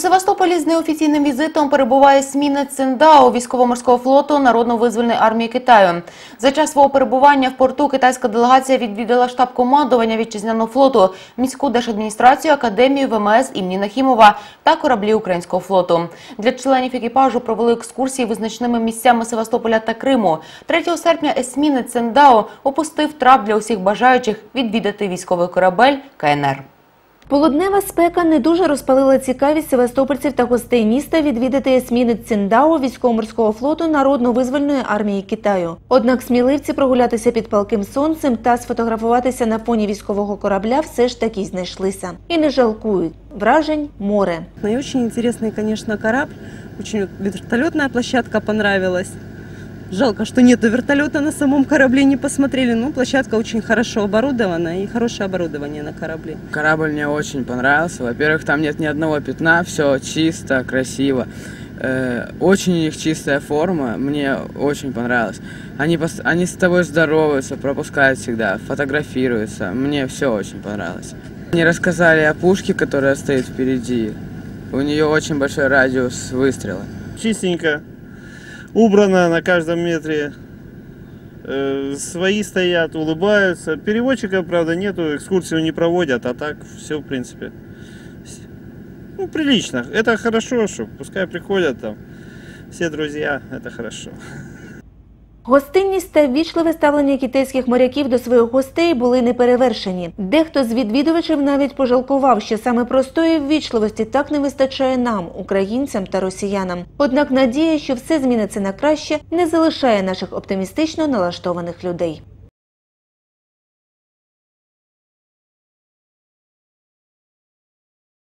Севастополі з неофіційним візитом перебуває Сміна Циндао військово-морського флоту Народно-визвольної армії Китаю. За час свого перебування в порту китайська делегація відвідала штаб командування вітчизняного флоту, міську держадміністрацію, академію ВМС імені Нахімова та кораблі українського флоту. Для членів екіпажу провели екскурсії визначними місцями Севастополя та Криму. 3 серпня Есміни Циндао опустив трап для усіх бажаючих відвідати військовий корабель КНР. Полуднева спека не дуже розпалила цікавість севастопольців та гостей міста відвідати есмінець Циндао військово-морського флоту Народно-визвольної армії Китаю. Однак сміливці прогулятися під палким сонцем та сфотографуватися на фоні військового корабля все ж таки знайшлися. І не жалкують. Вражень море. Ну И очень интересный, конечно, корабль. Вот вертолетная площадка понравилась. Жалко, что нету вертолета на самом корабле, не посмотрели. Ну, площадка очень хорошо оборудована и хорошее оборудование на корабле. Корабль мне очень понравился. Во-первых, там нет ни одного пятна, все чисто, красиво. Э, Очень у них чистая форма, мне очень понравилось. Они, пос- они с тобой здороваются, пропускают всегда, фотографируются. Мне все очень понравилось. Они рассказали о пушке, которая стоит впереди. У нее очень большой радиус выстрела. чистенько, убрано на каждом метре. Э, Свои стоят, улыбаются. Переводчика, правда, нету, экскурсию не проводят, а так все, в принципе, ну, прилично. Это хорошо, что пускай приходят там все друзья, это хорошо. Гостинність та ввічливе ставлення китайських моряків до своїх гостей були неперевершені. Дехто з відвідувачів навіть пожалкував, що саме простої ввічливості так не вистачає нам, українцям та росіянам. Однак надія, що все зміниться на краще, не залишає наших оптимістично налаштованих людей.